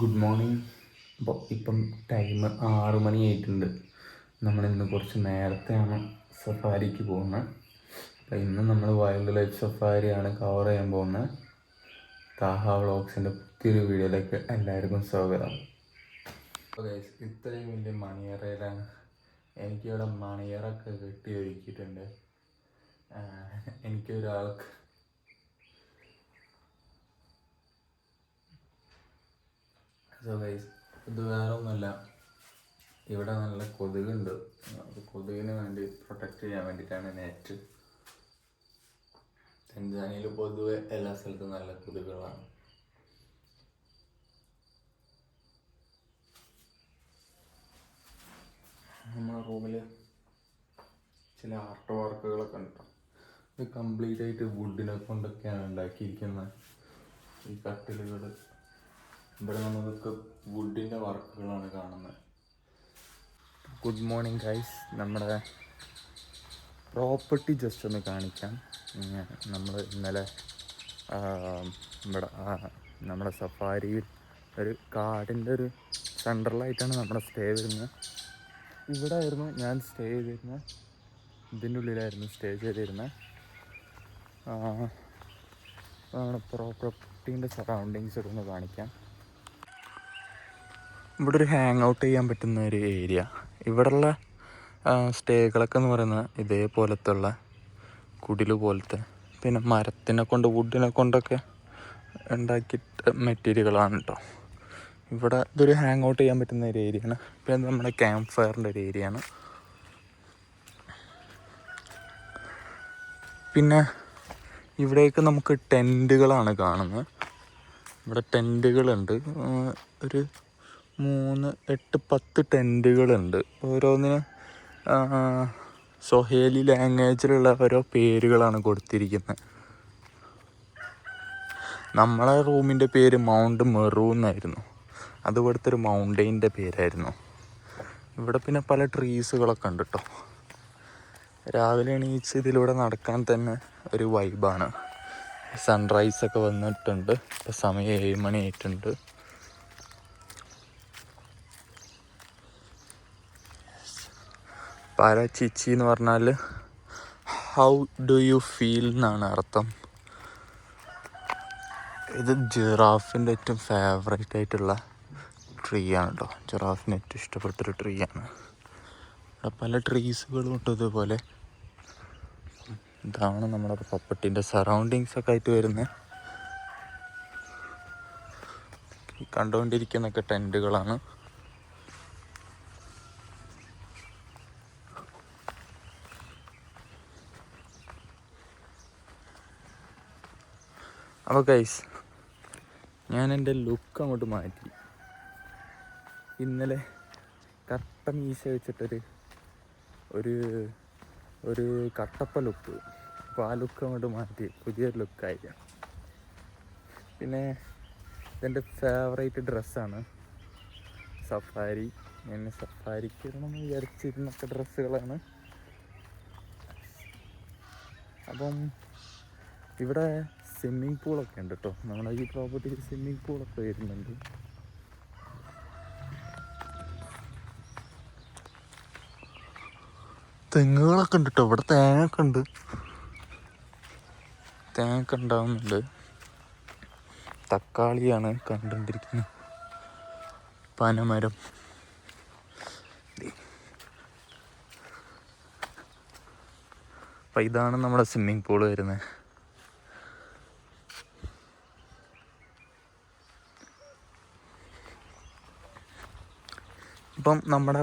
Good morning അപ്പോൾ ഇപ്പം time ആറു മണിയായിട്ടുണ്ട് നമ്മളിന്ന് കുറച്ച് നേരത്തെയാണ് സഫാരിക്ക് പോകുന്നത്. അപ്പോൾ ഇന്ന് നമ്മൾ വൈൽഡ് ലൈഫ് സഫാരിയാണ് കവർ ചെയ്യാൻ പോകുന്നത്. താഹ വ്ളോഗ്സിന്റെ പുതിയൊരു വീഡിയോയിലേക്ക് എല്ലാവർക്കും സ്വാഗതം. ഇത്രയും വലിയ മണിയറയിലാണ് എനിക്കിവിടെ മണിയറൊക്കെ കെട്ടി ഒരുക്കിയിട്ടുണ്ട്. എനിക്കൊരാൾക്ക് സോ ഗൈസ് ഇത് വേറെ ഒന്നുമല്ല ഇവിടെ നല്ല കൊതുകുണ്ട്. കൊതുകിന് വേണ്ടി പ്രൊട്ടക്റ്റ് ചെയ്യാൻ വേണ്ടിയിട്ടാണ് നെറ്റ് തെൻസാനിയിൽ പൊതുവെ എല്ലാ സ്ഥലത്തും നല്ല കൊതുകുകളാണ്. നമ്മുടെ റൂമിൽ ചില ആർട്ട് വർക്കുകളൊക്കെ ഉണ്ട് ഇത് കംപ്ലീറ്റ് ആയിട്ട് വുഡിനെ കൊണ്ടൊക്കെയാണ് ഉണ്ടാക്കിയിരിക്കുന്നത്. ഈ കട്ടിലുകൾ ഇവിടെ നമുക്ക് വുഡിന്റെ വർക്കുകളാണ് കാണുന്നത്. ഗുഡ് മോർണിംഗ് ഗൈസ് നമ്മുടെ പ്രോപ്പർട്ടി ജസ്റ്റ് ഒന്ന് കാണിക്കാം. നമ്മൾ ഇന്നലെ ഇവിടെ നമ്മുടെ സഫാരിയിൽ ഒരു കാടിന്റെ ഒരു സെൻട്രലായിട്ടാണ് നമ്മുടെ സ്റ്റേ വരുന്നത്. ഇവിടെ ആയിരുന്നു ഞാൻ സ്റ്റേ ചെയ്തിരുന്നത് ഇതിന്റെ ഉള്ളിലായിരുന്നു സ്റ്റേ ചെയ്തിരുന്നത് നമ്മുടെ പ്രോപ്പർട്ടീന്റെ സറൗണ്ടിങ്സ് ഒക്കെ ഒന്ന് കാണിക്കാം. ഇവിടെ ഒരു ഹാങ് ഔട്ട് ചെയ്യാൻ പറ്റുന്ന ഒരു ഏരിയ ഇവിടെയുള്ള സ്റ്റേകളൊക്കെ എന്ന് പറയുന്നത് ഇതേപോലത്തെ ഉള്ള കുടിൽ പോലത്തെ പിന്നെ മരത്തിനെ കൊണ്ട് വുഡിനെ കൊണ്ടൊക്കെ ഉണ്ടാക്കിയിട്ട് മെറ്റീരിയലുകളാണ് കേട്ടോ ഇവിടെ ഇതൊരു ഹാങ് ഔട്ട് ചെയ്യാൻ പറ്റുന്ന ഒരു ഏരിയയാണ് പിന്നെ നമ്മുടെ ക്യാമ്പ് ഫയറിന്റെ ഒരു ഏരിയയാണ് പിന്നെ ഇവിടേക്ക് നമുക്ക് ടെന്റുകളാണ് കാണുന്നത്. ഇവിടെ ടെന്റുകളുണ്ട് ഒരു മൂന്ന് എട്ട് പത്ത് ടെന്റുകളുണ്ട് ഓരോന്നിന് സൊഹേലി ലാംഗ്വേജിലുള്ള ഓരോ പേരുകളാണ് കൊടുത്തിരിക്കുന്നത്. നമ്മളെ റൂമിന്റെ പേര് മൗണ്ട് മെറൂ എന്നായിരുന്നു. അത് ഒരു മൗണ്ടെയിന്റെ പേരായിരുന്നു. ഇവിടെ പിന്നെ പല ട്രീസുകളൊക്കെ ഉണ്ട് കേട്ടോ രാവിലെ എണീച്ച് ഇതിലൂടെ നടക്കാൻ തന്നെ ഒരു വൈബാണ്. സൺറൈസൊക്കെ വന്നിട്ടുണ്ട്. ഇപ്പോൾ സമയം ഏഴ് മണി ആയിട്ടുണ്ട്. പാരാച്ചിച്ചി എന്ന് പറഞ്ഞാൽ ഹൗ ഡു യു ഫീൽ എന്നാണ് അർത്ഥം. ഇത് ജിറാഫിന്റെ ഏറ്റവും ഫേവറേറ്റ് ആയിട്ടുള്ള ട്രീ ആണ് കേട്ടോ ജിറാഫിന് ഏറ്റവും ഇഷ്ടപ്പെട്ടൊരു ട്രീ ആണ്. പല ട്രീസുകളും ഉണ്ട് ഇതുപോലെ. ഇതാണ് നമ്മുടെ പ്രോപ്പർട്ടീന്റെ സറൗണ്ടിങ്സ് ഒക്കെ ആയിട്ട് വരുന്നത് കണ്ടുകൊണ്ടിരിക്കുന്നൊക്കെ ടെന്റുകളാണ് അപ്പോൾ ഗൈസ് ഞാൻ എന്റെ ലുക്ക് അങ്ങോട്ട് മാറ്റി. ഇന്നലെ കട്ട മീശ വെച്ചിട്ടൊരു ഒരു ഒരു കട്ടപ്പ ലുക്ക് അപ്പോൾ ആ ലുക്ക് അങ്ങോട്ട് മാറ്റി. പുതിയൊരു ലുക്കായി പിന്നെ ഇതെന്റെ ഫേവറേറ്റ് ഡ്രസ്സാണ് സഫാരി. ഞാൻ സഫാരിക്ക് ഇടണമെന്ന് വിചാരിച്ചിരുന്നൊക്കെ ഡ്രസ്സുകളാണ്. അപ്പം ഇവിടെ സ്വിമ്മിങ് പൂളൊക്കെ ഉണ്ട് കേട്ടോ നമ്മുടെ ഈ പ്രോപ്പർട്ടിയിൽ സ്വിമ്മിങ് പൂളൊക്കെ വരുന്നുണ്ട്. തെങ്ങുകളൊക്കെ ഉണ്ട് കേട്ടോ ഇവിടെ തേങ്ങൊക്കെ ഉണ്ട്. തേങ്ങ ഉണ്ടാവുന്നുണ്ട്. തക്കാളിയാണ് കണ്ടുകൊണ്ടിരിക്കുന്നത്. പനമരം. അപ്പം ഇതാണ് നമ്മുടെ സ്വിമ്മിംഗ് പൂൾ വരുന്നത്. ഇപ്പം നമ്മുടെ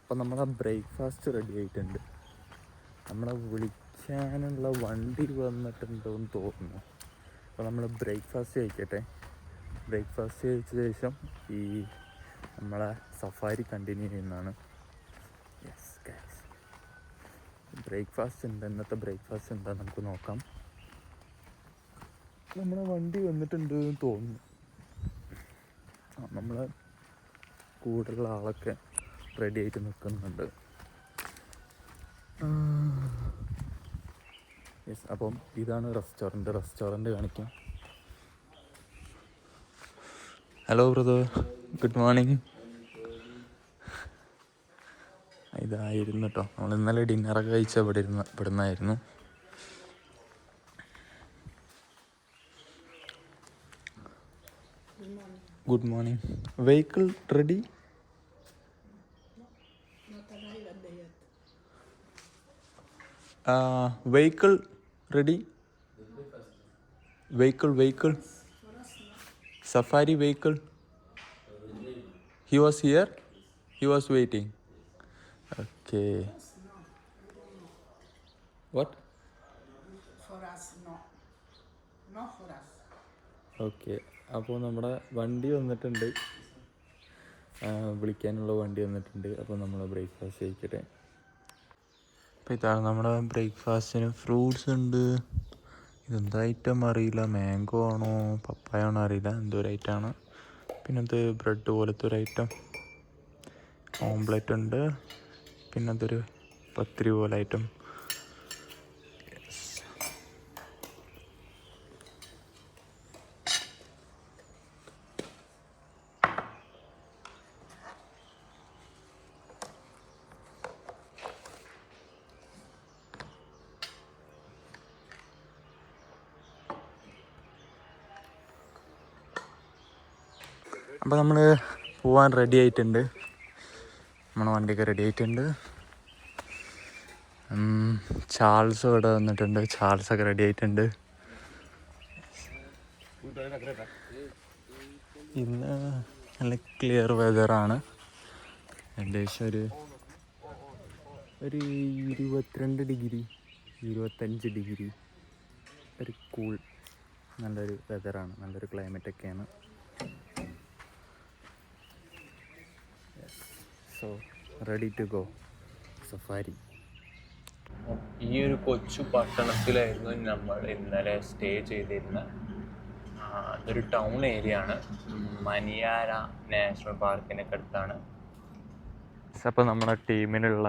അപ്പം നമ്മുടെ ബ്രേക്ക്ഫാസ്റ്റ് റെഡി ആയിട്ടുണ്ട്. നമ്മളെ വിളിക്കാനുള്ള വണ്ടി വന്നിട്ടുണ്ടോയെന്ന് തോന്നുന്നു. അപ്പോൾ നമ്മൾ ബ്രേക്ക്ഫാസ്റ്റ് കഴിക്കട്ടെ. ബ്രേക്ക്ഫാസ്റ്റ് കഴിച്ച ശേഷം ഈ നമ്മളെ സഫാരി കണ്ടിന്യൂ ചെയ്യുന്നതാണ്. യെസ് ഗൈസ് ബ്രേക്ക്ഫാസ്റ്റ് ഉണ്ട് ഇന്നത്തെ ബ്രേക്ക്ഫാസ്റ്റ് എന്താ? നമുക്ക് നോക്കാം. നമ്മുടെ വണ്ടി വന്നിട്ടുണ്ട് എന്ന് തോന്നുന്നു. ആ നമ്മളെ കൂടെയുള്ള ആളൊക്കെ റെഡി ആയിട്ട് നിൽക്കുന്നുണ്ട്. യെസ് അപ്പം ഇതാണ് റെസ്റ്റോറന്റ് റെസ്റ്റോറന്റ് കാണിക്കാം. ഹലോ ബ്രദർ ഗുഡ് മോർണിംഗ് ഇതായിരുന്നു കേട്ടോ നമ്മൾ ഇന്നലെ ഡിന്നറൊക്കെ കഴിച്ച ഇവിടെ ഇരുന്ന് ഇവിടെ good morning. Vehicle ready? Uh, vehicle ready? Vehicle vehicle. Safari vehicle. He was here? He was waiting. Okay. What? For us no not for us okay. അപ്പോൾ നമ്മുടെ വണ്ടി വന്നിട്ടുണ്ട്. വിളിക്കാനുള്ള വണ്ടി വന്നിട്ടുണ്ട്. അപ്പോൾ നമ്മൾ ബ്രേക്ക്ഫാസ്റ്റ് കഴിക്കട്ടെ. അപ്പോൾ ഇതാണ് നമ്മുടെ ബ്രേക്ക്ഫാസ്റ്റിന് ഫ്രൂട്ട്സ് ഉണ്ട്. ഇതെന്താ ഐറ്റം അറിയില്ല. മാംഗോ ആണോ? പപ്പായ ആണോ അറിയില്ല. എന്തോ ഒരു ഐറ്റമാണ് പിന്നെ അത് ബ്രെഡ് പോലത്തെ ഒരു ഐറ്റം ഓംപ്ലേറ്റ് ഉണ്ട്. പിന്നെ അതൊരു പത്തിരി പോലെ ഐറ്റം അപ്പോൾ നമ്മൾ പോവാൻ റെഡി ആയിട്ടുണ്ട്. നമ്മുടെ വണ്ടിയൊക്കെ റെഡി ആയിട്ടുണ്ട്. ചാൾസ് ഇവിടെ വന്നിട്ടുണ്ട്. ചാൾസ് ഒക്കെ റെഡി ആയിട്ടുണ്ട്. ഇന്ന് നല്ല ക്ലിയർ വെതറാണ് ഏകദേശം ഒരു ഒരു ഇരുപത്തിരണ്ട് ഡിഗ്രി ഇരുപത്തഞ്ച് ഡിഗ്രി ഒരു കൂൾ നല്ലൊരു വെതറാണ് നല്ലൊരു ക്ലൈമറ്റൊക്കെയാണ് so ready to go safari ഈ ഒരു കൊച്ചു പട്ടണത്തിലായിരുന്നു നമ്മൾ ഇന്നലെ സ്റ്റേ ചെയ്തിരുന്ന. അതൊരു ടൗൺ ഏരിയ ആണ്. മനിയാര നാഷണൽ പാർക്കിനൊക്കെ അടുത്താണ്. അപ്പോൾ നമ്മുടെ ടീമിലുള്ള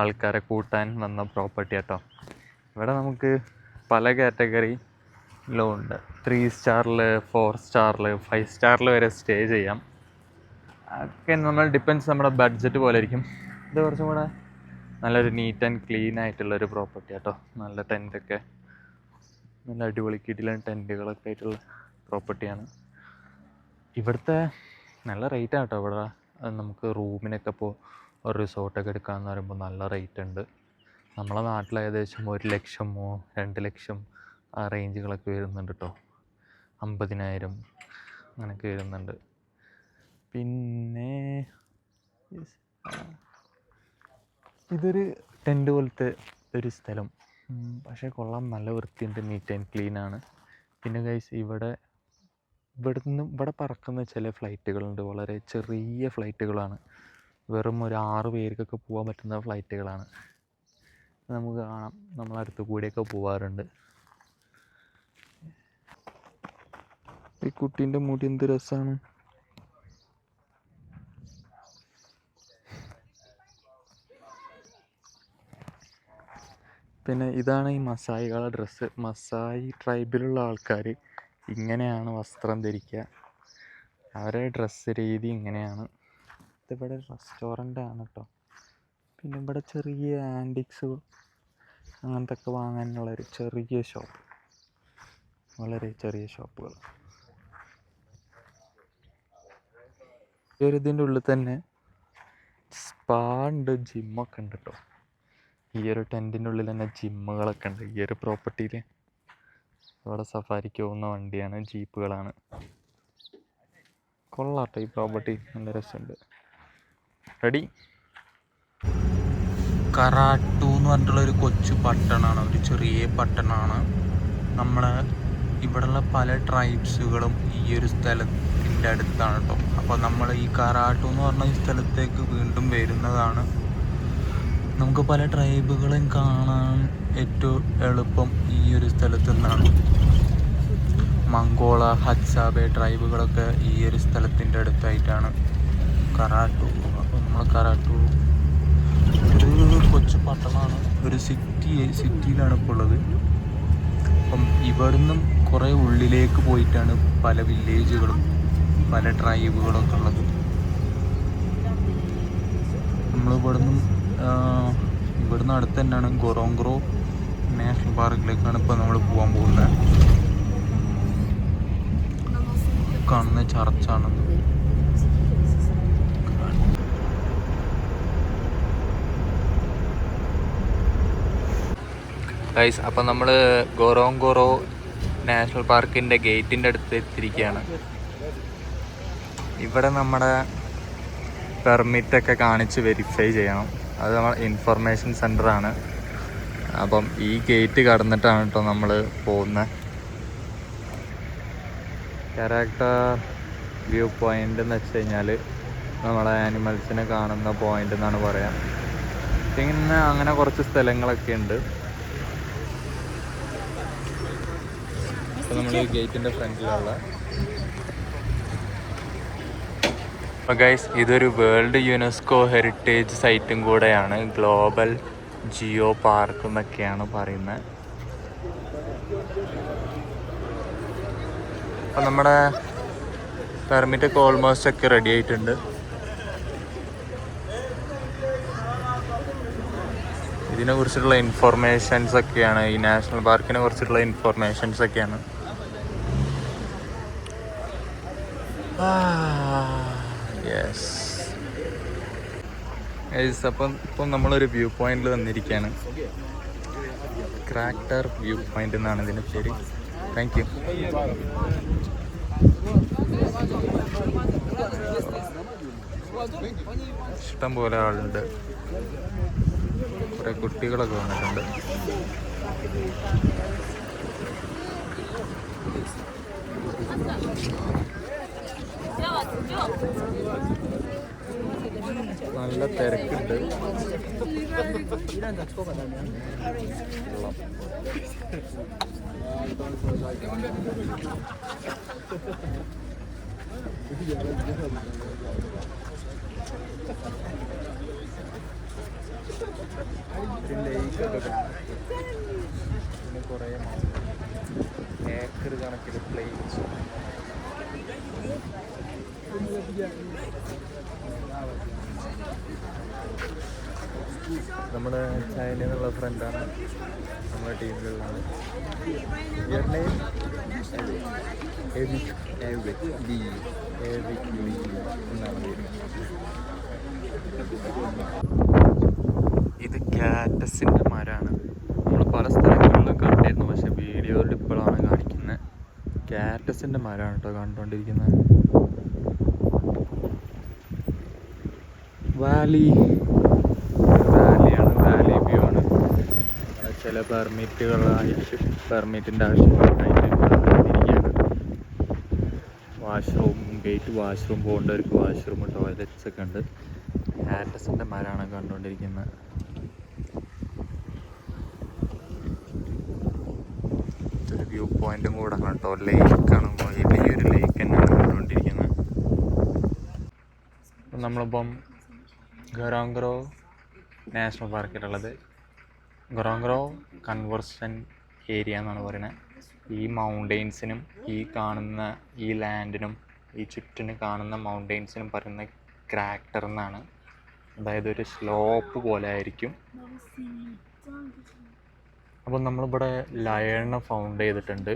ആൾക്കാരെ കൂട്ടാൻ വന്ന പ്രോപ്പർട്ടി കേട്ടോ ഇവിടെ നമുക്ക് പല കാറ്റഗറി ഉണ്ട് ത്രീ സ്റ്റാറിൽ ഫോർ സ്റ്റാറിൽ ഫൈവ് സ്റ്റാറിൽ വരെ സ്റ്റേ ചെയ്യാം. ഒക്കെ നമ്മൾ ഡിപ്പെൻസ് നമ്മുടെ ബഡ്ജറ്റ് പോലെ ഇരിക്കും ഇത് കുറച്ചും കൂടെ നല്ലൊരു നീറ്റ് ആൻഡ് ക്ലീൻ ആയിട്ടുള്ള ഒരു പ്രോപ്പർട്ടി കേട്ടോ നല്ല ടെന്റൊക്കെ നല്ല അടിപൊളി കിടിലൻ ടെന്റുകളൊക്കെ ആയിട്ടുള്ള പ്രോപ്പർട്ടിയാണ് ഇവിടുത്തെ നല്ല റേറ്റ് ആട്ടോ ഇവിടെ. നമുക്ക് റൂമിനൊക്കെ ഇപ്പോൾ ഒരു റിസോർട്ടൊക്കെ എടുക്കാമെന്ന് പറയുമ്പോൾ നല്ല റേറ്റ് ഉണ്ട്. നമ്മളെ നാട്ടിൽ ഏകദേശം ഒരു ലക്ഷമോ രണ്ട് ലക്ഷം ആ റേഞ്ചുകളൊക്കെ വരുന്നുണ്ട് കേട്ടോ അമ്പതിനായിരം അങ്ങനെയൊക്കെ വരുന്നുണ്ട്. പിന്നെ ഇതൊരു ടെന്റ് പോലത്തെ ഒരു സ്ഥലം. പക്ഷേ കൊള്ളാം. നല്ല വൃത്തിയുണ്ട്. നീറ്റ് ആൻഡ് ക്ലീൻ ആണ്. പിന്നെ ഗൈസ് ഇവിടെ ഇവിടെ നിന്ന് ഇവിടെ പറക്കുന്ന ചില ഫ്ലൈറ്റുകളുണ്ട് വളരെ ചെറിയ ഫ്ലൈറ്റുകളാണ് വെറും ഒരു ആറ് പേർക്കൊക്കെ പോകാൻ പറ്റുന്ന ഫ്ലൈറ്റുകളാണ് നമുക്ക് കാണാം. നമ്മളടുത്ത് കൂടെയൊക്കെ പോവാറുണ്ട്. ഈ കുട്ടീന്റെ മുടി എന്ത് രസമാണ് പിന്നെ ഇതാണ് ഈ മസായികളുടെ ഡ്രസ്സ്. മസായി ട്രൈബിലുള്ള ആൾക്കാർ ഇങ്ങനെയാണ് വസ്ത്രം ധരിക്കുക അവരുടെ ഡ്രസ്സ് രീതി ഇങ്ങനെയാണ്. ഇതിവിടെ റെസ്റ്റോറന്റ് ആണ് കേട്ടോ പിന്നെ ഇവിടെ ചെറിയ ആന്റിക്സ് അങ്ങനത്തെ ഒക്കെ വാങ്ങാനുള്ളൊരു ചെറിയ ഷോപ്പ്. വളരെ ചെറിയ ഷോപ്പുകൾ ഒരു ഇതിന്റെ ഉള്ളിൽ തന്നെ സ്പാ ഉണ്ട് ജിമ്മൊക്കെ ഉണ്ട് കേട്ടോ ഈ ഒരു ടെന്റിന്റെ ഉള്ളിൽ തന്നെ ജിമ്മുകളൊക്കെ ഉണ്ട്. ഈ ഒരു പ്രോപ്പർട്ടിയിൽ ഇവിടെ സഫാരിക്ക് പോകുന്ന വണ്ടിയാണ് ജീപ്പുകളാണ്. കൊള്ളാട്ടെ ഈ പ്രോപ്പർട്ടി. നല്ല രസമുണ്ട്. റെഡി? കറാട്ടു എന്ന് പറഞ്ഞിട്ടുള്ള ഒരു കൊച്ചു പട്ടണമാണ് ഒരു ചെറിയ പട്ടണമാണ് നമ്മളെ ഇവിടെയുള്ള പല ട്രൈബ്സുകളും ഈ ഒരു സ്ഥലത്തിന്റെ അടുത്താണ് കേട്ടോ അപ്പോൾ നമ്മൾ ഈ കറാട്ടു എന്ന് പറഞ്ഞ ഈ സ്ഥലത്തേക്ക് വീണ്ടും വരുന്നതാണ്. നമുക്ക് പല ട്രൈബുകളും കാണാൻ ഏറ്റവും എളുപ്പം ഈ ഒരു സ്ഥലത്തു നിന്നാണ്. മംഗോള ഹത്സാബെ ട്രൈബുകളൊക്കെ ഈ ഒരു സ്ഥലത്തിന്റെ അടുത്തായിട്ടാണ്. കറാട്ടു. അപ്പോൾ നമ്മൾ കറാട്ടു. ഒരു കൊച്ചു പട്ടണമാണ്. ഒരു സിറ്റി സിറ്റിയിലാണ് ഇപ്പോൾ ഉള്ളത്. അപ്പം ഇവിടുന്നും കുറേ ഉള്ളിലേക്ക് പോയിട്ടാണ് പല വില്ലേജുകളും പല ട്രൈബുകളൊക്കെ ഉള്ളത്. നമ്മൾ ഇവിടുന്ന് ഇവിടുന്ന് അടുത്ത് തന്നെയാണ് ഗൊറോങ്ക്രോ നാഷണൽ പാർക്കിലേക്കാണ് ഇപ്പോൾ നമ്മൾ പോകാൻ പോകുന്നത് കാണുന്ന ചർച്ചാണ്. ഗൈസ് അപ്പം നമ്മൾ ഗൊറോങ്കൊറോ നാഷണൽ പാർക്കിന്റെ ഗേറ്റിന്റെ അടുത്ത് എത്തിയിരിക്കുകയാണ് ഇവിടെ നമ്മുടെ പെർമിറ്റൊക്കെ കാണിച്ച് വെരിഫൈ ചെയ്യണം. അത് നമ്മൾ ഇൻഫർമേഷൻ സെന്ററാണ് അപ്പം ഈ ഗേറ്റ് കടന്നിട്ടാണ് കേട്ടോ നമ്മൾ പോകുന്നത് ക്യാരക്ടർ വ്യൂ പോയിന്റ് എന്ന് വെച്ച് കഴിഞ്ഞാൽ നമ്മളെ ആനിമൽസിനെ കാണുന്ന പോയിന്റ് എന്നാണ് പറയാം. പിന്നെ അങ്ങനെ കുറച്ച് സ്ഥലങ്ങളൊക്കെ ഉണ്ട്. നമ്മൾ ഈ ഗേറ്റിന്റെ ഫ്രണ്ടിലുള്ള അപ്പോൾ ഗൈസ് ഇതൊരു വേൾഡ് യുനെസ്കോ ഹെറിറ്റേജ് സൈറ്റും കൂടെയാണ്. ഗ്ലോബൽ ജിയോ പാർക്ക് എന്നൊക്കെയാണ് പറയുന്നത്. അപ്പം നമ്മുടെ പെർമിറ്റ് ഒക്കെ ഓൾമോസ്റ്റ് ഒക്കെ റെഡി ആയിട്ടുണ്ട്. ഇതിനെ കുറിച്ചിട്ടുള്ള ഇൻഫർമേഷൻസ് ഒക്കെയാണ്. ഈ നാഷണൽ പാർക്കിനെ കുറിച്ചിട്ടുള്ള ഇൻഫർമേഷൻസ് ഒക്കെയാണ്. യെസ് അപ്പം ഇപ്പം നമ്മളൊരു വ്യൂ പോയിന്റിൽ വന്നിരിക്കുകയാണ് ക്രാക്ടർ വ്യൂ പോയിന്റ് എന്നാണ് ഇതിന്റെ പേര്. താങ്ക് യു ഇഷ്ടം പോലെ ആളുണ്ട്. കുറെ കുട്ടികളൊക്കെ വന്നിട്ടുണ്ട്. നല്ല തിരക്കുണ്ട്. പിന്നെ കുറേ ഏക്കർ കണക്കിൽ പ്ലേറ്റ്സ് നമ്മുടെ ചൈനയിൽ നിന്നുള്ള ഫ്രണ്ടാണ് നമ്മുടെ ടീമിലുള്ളത് Your name? Evik Evik Lee Evik Lee എന്നാണ് പേര്. ഇത് കാറ്റസിന്റെ മരമാണ് നമ്മൾ പല സ്ഥലങ്ങളിലും കണ്ടിരുന്നു. പക്ഷെ വീഡിയോയിൽ ഇപ്പോഴാണ് കാണിക്കുന്നത് കാറ്റസിന്റെ മരമാണ് കേട്ടോ കണ്ടുകൊണ്ടിരിക്കുന്നത് വാലി വാലിയാണ് വാലി വ്യൂ ആണ്. അവിടെ ചില പെർമിറ്റുകളായിട്ട് പെർമിറ്റിന്റെ ആവശ്യമായിട്ട് വാഷ്റൂം ഗേറ്റ് വാഷ്റൂം പോകേണ്ടവർക്ക് വാഷ്റൂം ടോയ്ലറ്റ്സ് ഒക്കെ ഉണ്ട്. ഹാറ്റസിന്റെ മരമാണ് കണ്ടുകൊണ്ടിരിക്കുന്നത്. വ്യൂ പോയിന്റും കൂടെ കേട്ടോ ലേക്കാണ് വലിയൊരു ലേക്ക് തന്നെയാണ് കണ്ടുകൊണ്ടിരിക്കുന്നത്. നമ്മളിപ്പം ഗറാങ്ഗ്രോ നാഷണൽ പാർക്കിലുള്ളത്. ഗൊറോങ്ക്രോ കൺവെർഷൻ ഏരിയ എന്നാണ് പറയുന്നത്. ഈ മൗണ്ടെയ്ൻസിനും ഈ കാണുന്ന ഈ ലാൻഡിനും ഈ ചുറ്റിന് കാണുന്ന മൗണ്ടെയ്ൻസിനും പറയുന്ന ക്രാക്ടർ എന്നാണ്. അതായത് ഒരു സ്ലോപ്പ് പോലെ ആയിരിക്കും. അപ്പം നമ്മളിവിടെ ലയണിനെ ഫൗണ്ട് ചെയ്തിട്ടുണ്ട്.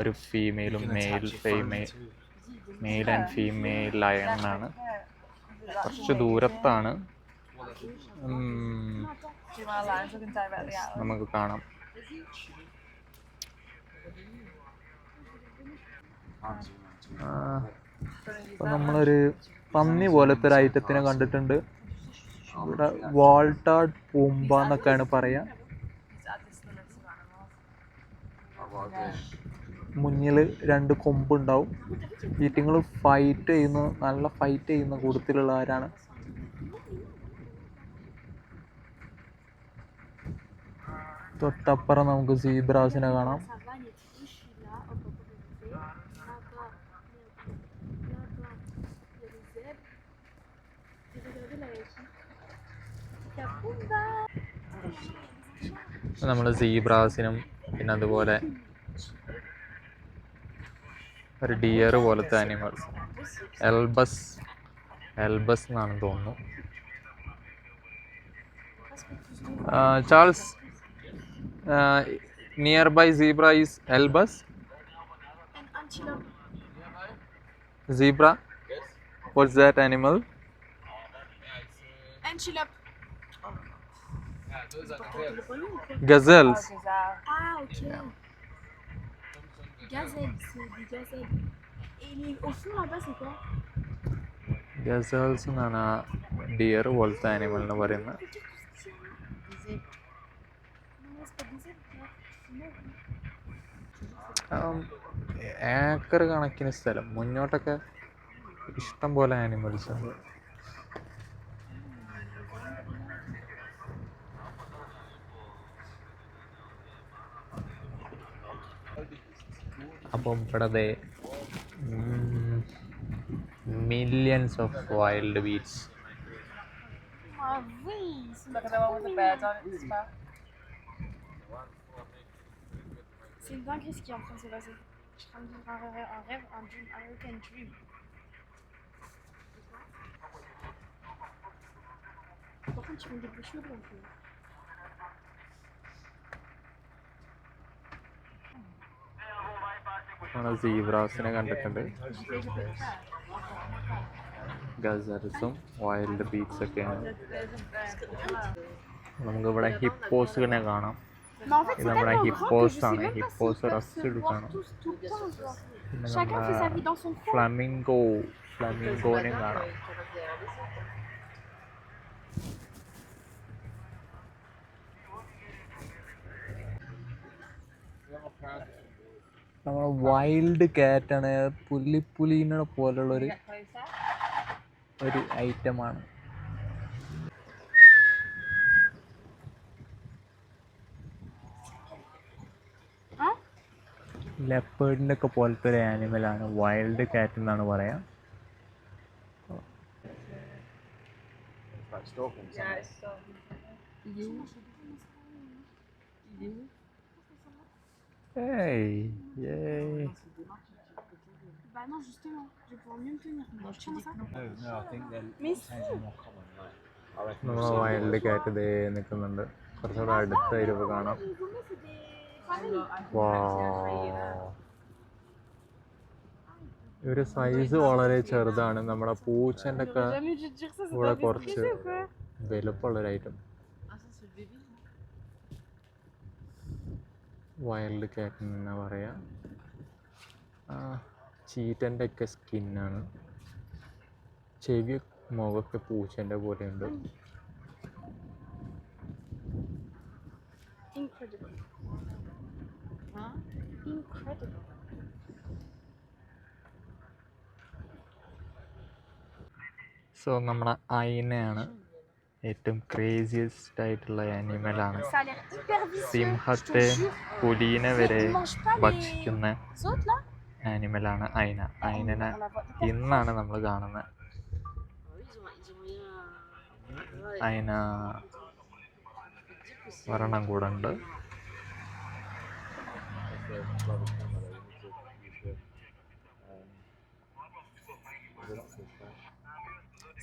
ഒരു ഫീമെയിലും male female male and female ലയണാണ് കുറച്ച് ദൂരത്താണ്. നമുക്ക് കാണാം. ഇപ്പം നമ്മളൊരു പന്നി പോലത്തെ ഒരു ഐറ്റത്തിനെ കണ്ടിട്ടുണ്ട്. ഇവിടെ വാൾട്ടാഡ് പൂമ്പ എന്നൊക്കെയാണ് പറയാ മുന്നിൽ രണ്ട് കൊമ്പുണ്ടാവും. ഈറ്റിങ്ങൾ ഫൈറ്റ് ചെയ്യുന്ന നല്ല ഫൈറ്റ് ചെയ്യുന്ന കൂട്ടത്തിലുള്ളവരാണ് തൊട്ടപ്പുറം നമുക്ക് സീബ്രാസിനെ കാണാം. നമ്മൾ സീബ്രാസിനും പിന്നെ അതുപോലെ ഒരു ഡിയർ പോലത്തെ ആനിമൽസ് എൽബസ് എൽബസ് എന്നാണ് തോന്നുന്നു Charles near by zebra is elands An antelope. Zebra what's that animal Antelope. Gazelles Gazelle. Ah, ok. gazelle, c'est des gazelles. Et les, au fond là-bas, c'est quoi? Gazelles എന്നാണ് ആ dear പോലത്തെ animal എന്ന് പറയുന്നത്. Um, acre കണക്കിന് സ്ഥലം. മുന്നോട്ടൊക്കെ ഇഷ്ടം പോലെ animals ഉണ്ട്. അപ്പം ഇവിടെ millions of wild beats Ah oui, c'est Look at the one with the birds on it. It's fun. C'est une dinguerie ce qui est en train de se passer. Je suis en train de vivre un rêve, un rêve, un dream, American dream. Par contre, ils font des bruits chelous un peu. ആണ് സീബ്രാസിനെ കണ്ടിട്ടുണ്ട്. ഗസർസും wild beach നമുക്ക് ഇവിടെ ഹിപ്പോസിനെ കാണാം. ഇത് നമ്മുടെ hippos ആണ്. Hippos rest എടുക്കാണ് flamingo ഫ്ലമിംഗോനെ കാണാം. നമ്മൾ വൈൽഡ് കാറ്റാണ് പുല്ലിപ്പുലിനെ പോലുള്ള ഒരു ഐറ്റമാണ് ലെപ്പേർഡിന്റെ ഒക്കെ പോലത്തെ ഒരു ആനിമലാണ് വൈൽഡ് കാറ്റ് എന്നാണ് പറയാം. Yeah, You. still. Hey, yay. Bah non, justement, je vais pouvoir mieux me tenir. Moi, ça. Mais si. നമ്മൾ കാറ്റ് ഇതേ നിൽക്കുന്നുണ്ട് കുറച്ചുകൂടെ അടുത്ത ഇരുവ് കാണാം ഇവർ സൈസ് വളരെ ചെറുതാണ് നമ്മുടെ പൂച്ചന്റെ ഒക്കെ ഇവിടെ കുറച്ച് വലുപ്പമുള്ളൊരു ഐറ്റം വൈൽഡ് കാറ്റ് എന്ന് പറയാം. ചീറ്റന്റെ ഒക്കെ സ്കിന്നാണ് ചെവി മുഖമൊക്കെ പൂച്ചന്റെ പോലെയുണ്ട്. സോ നമ്മുടെ അയിനയാണ് ഏറ്റവും ക്രേസിയസ്റ്റ് ആയിട്ടുള്ള ആനിമലാണ്. സിംഹത്തെ പുലീനെ വരെ ഭക്ഷിക്കുന്ന ആനിമലാണ് അയിന. അയിനനെ ഇന്നാണ് നമ്മൾ കാണുന്നത് അയിന ഒരെണ്ണം കൂടെ ഉണ്ട്.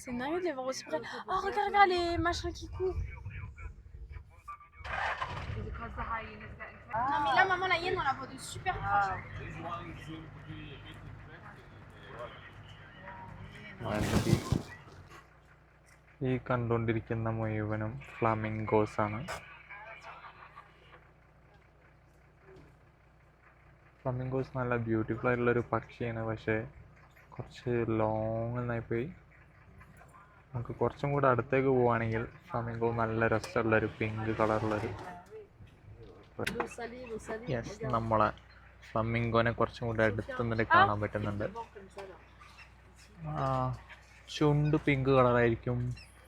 C'est dingue de les voir aussi près. Oh, regarde, regarde les machins qui courent. Getting Non, mais là, maman, la hyène, on la voit de super proche. ഈ- കണ്ടുകൊണ്ടിരിക്കുന്ന മുഴുവനും ഫ്ലാമിംഗോസ് ആണ് ഫ്ലമിംഗോസ് നല്ല ബ്യൂട്ടിഫുൾ ആയിട്ടുള്ള ഒരു പക്ഷിയാണ് പക്ഷേ കുറച്ച് ലോങ് പോയി നമുക്ക് കുറച്ചും കൂടെ അടുത്തേക്ക് പോവുകയാണെങ്കിൽ ഫ്ലമിംഗോ നല്ല രസമുള്ളൊരു പിങ്ക് കളറുള്ളൊരു യെസ് നമ്മളെ ഫ്ലമിംഗോനെ കുറച്ചും കൂടെ അടുത്ത് കാണാൻ പറ്റുന്നുണ്ട്. ചുണ്ട് പിങ്ക് കളറായിരിക്കും.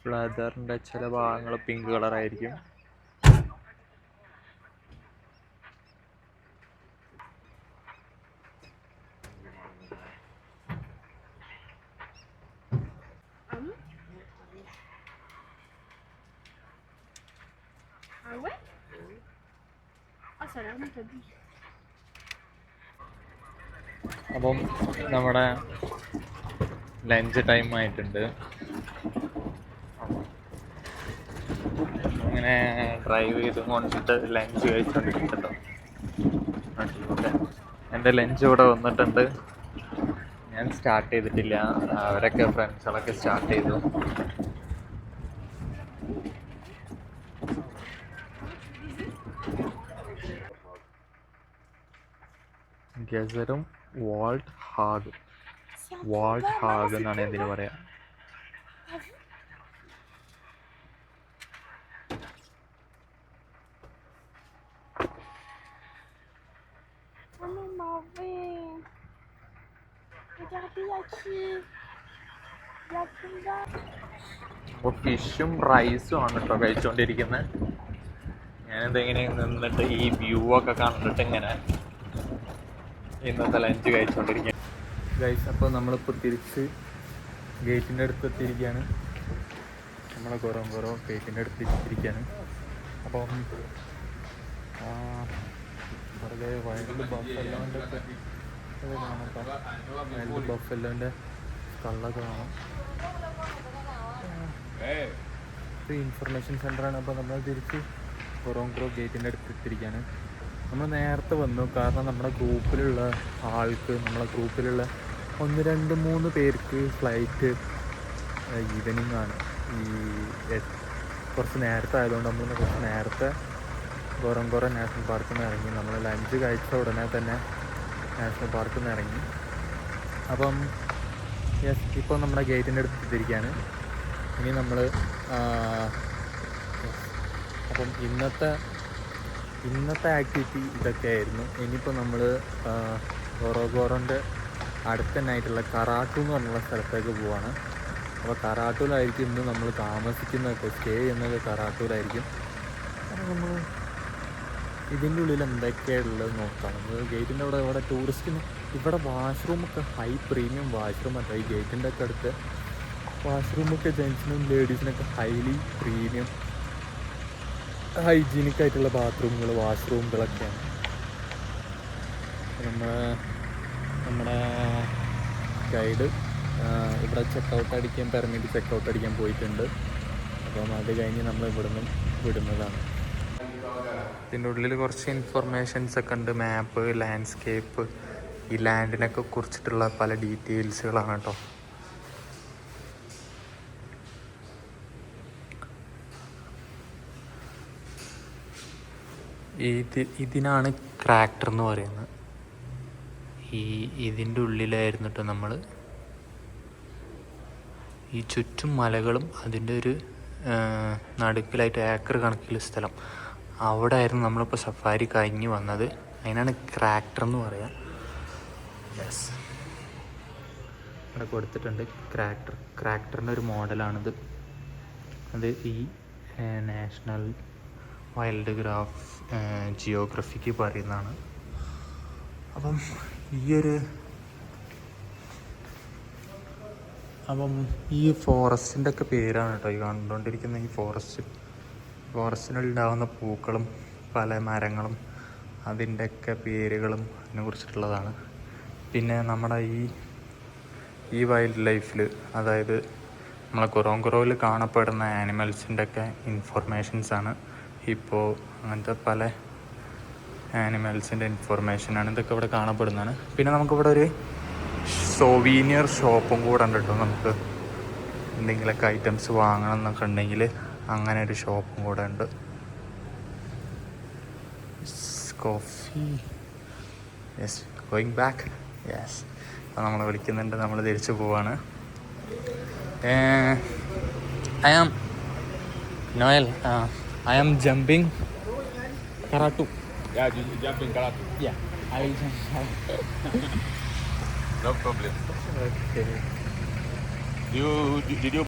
ഫ്ലദറിന്റെ ചില ഭാഗങ്ങൾ പിങ്ക് കളറായിരിക്കും Ah bon Ah ouais Ah, ça a l'air bon, t'abuses. അപ്പം നമ്മുടെ ലഞ്ച് ടൈം ആയിട്ടുണ്ട്. അങ്ങനെ ഡ്രൈവ് ചെയ്ത് കൊണ്ടിട്ട് ലഞ്ച് കഴിച്ചോണ്ടിരിക്കുന്നുണ്ടോ. എന്റെ ലഞ്ച് ഇവിടെ വന്നിട്ടുണ്ട്. ഞാൻ സ്റ്റാർട്ട് ചെയ്തിട്ടില്ല. അവരൊക്കെ ഫ്രണ്ട്സുകളൊക്കെ സ്റ്റാർട്ട് ചെയ്തു. ഗസറും വാൾട്ട് ഹാഗ് വാൾട്ട് ഹാഗ് എന്നാണ് ഇതിന് പറയാ. അപ്പോൾ ഫിഷും റൈസും ആണ് കേട്ടോ കഴിച്ചുകൊണ്ടിരിക്കുന്നത് ഞാനിതിങ്ങനെ നിന്നിട്ട് ഈ വ്യൂ ഒക്കെ കണ്ടിട്ട് ഇങ്ങനെ ഇന്നത്തെ ലഞ്ച് കഴിച്ചുകൊണ്ടിരിക്കുക ഗൈസ് അപ്പോൾ തിരിച്ച് ഗേറ്റിന്റെ അടുത്ത് എത്തിയിരിക്കുകയാണ് നമ്മളെ കുറവും കുറവും ഗേറ്റിന്റെ അടുത്ത് എത്തിയിരിക്കുകയാണ് അപ്പം വെറുതെ വൈൽഡ് ബഫല്ലോന്റെ കാണാം കള്ളൊക്കെ കാണാം. ഇൻഫർമേഷൻ സെന്ററാണ് അപ്പോൾ നമ്മൾ തിരിച്ച് കൊറോങ്ക്രോ ഗേറ്റിന്റെ അടുത്ത് എത്തിയിരിക്കുകയാണ് നമ്മൾ നേരത്തെ വന്നു. കാരണം നമ്മുടെ ഗ്രൂപ്പിലുള്ള ആൾക്ക് നമ്മളെ ഗ്രൂപ്പിലുള്ള ഒന്ന് രണ്ട് മൂന്ന് പേർക്ക് ഫ്ലൈറ്റ് ഈവനിങ് ആണ്. ഈ കുറച്ച് നേരത്തെ ആയതുകൊണ്ട് നമ്മൾ കുറച്ച് നേരത്തെ ഗോറംഗോറ നാഷണൽ പാർക്കിൽ നിന്ന് ഇറങ്ങി. നമ്മൾ ലഞ്ച് കഴിച്ച ഉടനെ തന്നെ നാഷണൽ പാർക്കിൽ നിന്ന് ഇറങ്ങി. അപ്പം യെസ് ഇപ്പോൾ നമ്മുടെ ഗേറ്റിന്റെ അടുത്ത് എത്തിയിരിക്കുകയാണ്. ഇനി നമ്മൾ അപ്പം ഇന്നത്തെ ഇന്നത്തെ ആക്ടിവിറ്റി ഇതൊക്കെ ആയിരുന്നു ഇനിയിപ്പോൾ നമ്മൾ ഗോറോഗോറോന്റെ അടുത്ത തന്നെയായിട്ടുള്ള കറാട്ടു എന്ന് പറഞ്ഞുള്ള സ്ഥലത്തേക്ക് പോവാണ്. അപ്പോൾ കറാട്ടൂലായിരിക്കും ഇന്ന് നമ്മൾ താമസിക്കുന്നതൊക്കെ സ്റ്റേ ചെയ്യുന്നതൊക്കെ കറാട്ടൂലായിരിക്കും. നമ്മൾ ഇതിന്റെ ഉള്ളിൽ എന്തൊക്കെയാണ് ഉള്ളത് നോക്കാം. നമ്മൾ ഗേറ്റിന്റെ അവിടെ ഇവിടെ ടൂറിസ്റ്റിന് ഇവിടെ വാഷ്റൂമൊക്കെ ഹൈ പ്രീമിയം വാഷ്റൂം അല്ല. ഈ ഗേറ്റിന്റെ ഒക്കെ അടുത്ത് വാഷ്റൂമൊക്കെ ജെൻസിനും ലേഡീസിനൊക്കെ ഹൈലി പ്രീമിയം ഹൈജീനിക് ആയിട്ടുള്ള ബാത്റൂമുകൾ വാഷ്റൂമുകളൊക്കെയാണ്. നമ്മൾ നമ്മുടെ ഗൈഡ് ഇവിടെ ചെക്കൗട്ട് അടിക്കാൻ പെർമിറ്റ് ചെക്കൗട്ട് അടിക്കാൻ പോയിട്ടുണ്ട്. അപ്പം അത് കഴിഞ്ഞ് നമ്മൾ ഇവിടുന്ന് വിടുന്നതാണ്. ഇതിന്റെ ഉള്ളിൽ കുറച്ച് ഇൻഫർമേഷൻസ് ഒക്കെ ഉണ്ട്. മാപ്പ് ലാൻഡ്സ്കേപ്പ് ഈ ലാൻഡിനൊക്കെ കുറിച്ചിട്ടുള്ള പല ഡീറ്റെയിൽസുകളാണ് കേട്ടോ ഇത് ഇതിനാണ് ക്രാക്ടർ എന്ന് പറയുന്നത്. ഈ ഇതിന്റെ ഉള്ളിലായിരുന്നിട്ട് നമ്മൾ ഈ ചുറ്റും മലകളും അതിന്റെ ഒരു നടുക്കിലായിട്ട് ഏക്കർ കണക്കിൽ സ്ഥലം. അവിടെ ആയിരുന്നു നമ്മളിപ്പോൾ സഫാരി കഴിഞ്ഞ് വന്നത്. അതിനാണ് ക്രാക്ടർ എന്ന് പറയാം. യെസ് ഇവിടെ കൊടുത്തിട്ടുണ്ട് ക്രാക്ടർ ക്രാക്ടറിന്റെ ഒരു മോഡലാണിത് അത് ഈ നാഷണൽ വൈൽഡ് ഗ്രാഫ് ജിയോഗ്രഫിക്ക് പറയുന്നതാണ്. അപ്പം ഈയൊരു അപ്പം ഈ ഫോറസ്റ്റിന്റെ ഒക്കെ പേരാണ് കേട്ടോ. ഈ കണ്ടുകൊണ്ടിരിക്കുന്ന ഈ ഫോറസ്റ്റ് ഫോറസ്റ്റിനുണ്ടാകുന്ന പൂക്കളും പല മരങ്ങളും അതിന്റെയൊക്കെ പേരുകളും അതിനെ കുറിച്ചിട്ടുള്ളതാണ്. പിന്നെ നമ്മുടെ ഈ ഈ വൈൽഡ് ലൈഫിൽ അതായത് നമ്മളെ കൊറോങ്കുറോയിൽ കാണപ്പെടുന്ന ആനിമൽസിന്റെ ഒക്കെ ഇപ്പോൾ അങ്ങനത്തെ പല ആനിമൽസിന്റെ ഇൻഫർമേഷനാണ്. ഇതൊക്കെ ഇവിടെ കാണപ്പെടുന്നതാണ്. പിന്നെ നമുക്കിവിടെ ഒരു സോവീനിയർ ഷോപ്പും കൂടെ ഉണ്ട് കേട്ടോ. നമുക്ക് എന്തെങ്കിലുമൊക്കെ ഐറ്റംസ് വാങ്ങണം എന്നൊക്കെ ഉണ്ടെങ്കിൽ അങ്ങനെ ഒരു ഷോപ്പും കൂടെ ഉണ്ട്. Coffee yes going back yes അപ്പോൾ നമ്മൾ വിളിക്കുന്നുണ്ട്. നമ്മൾ തിരിച്ചു പോവാണ്. I am Noel I I am jumping karatu. Ya, yeah, jumping karatu. Ya, yeah, I jump no problem. Okay. You did you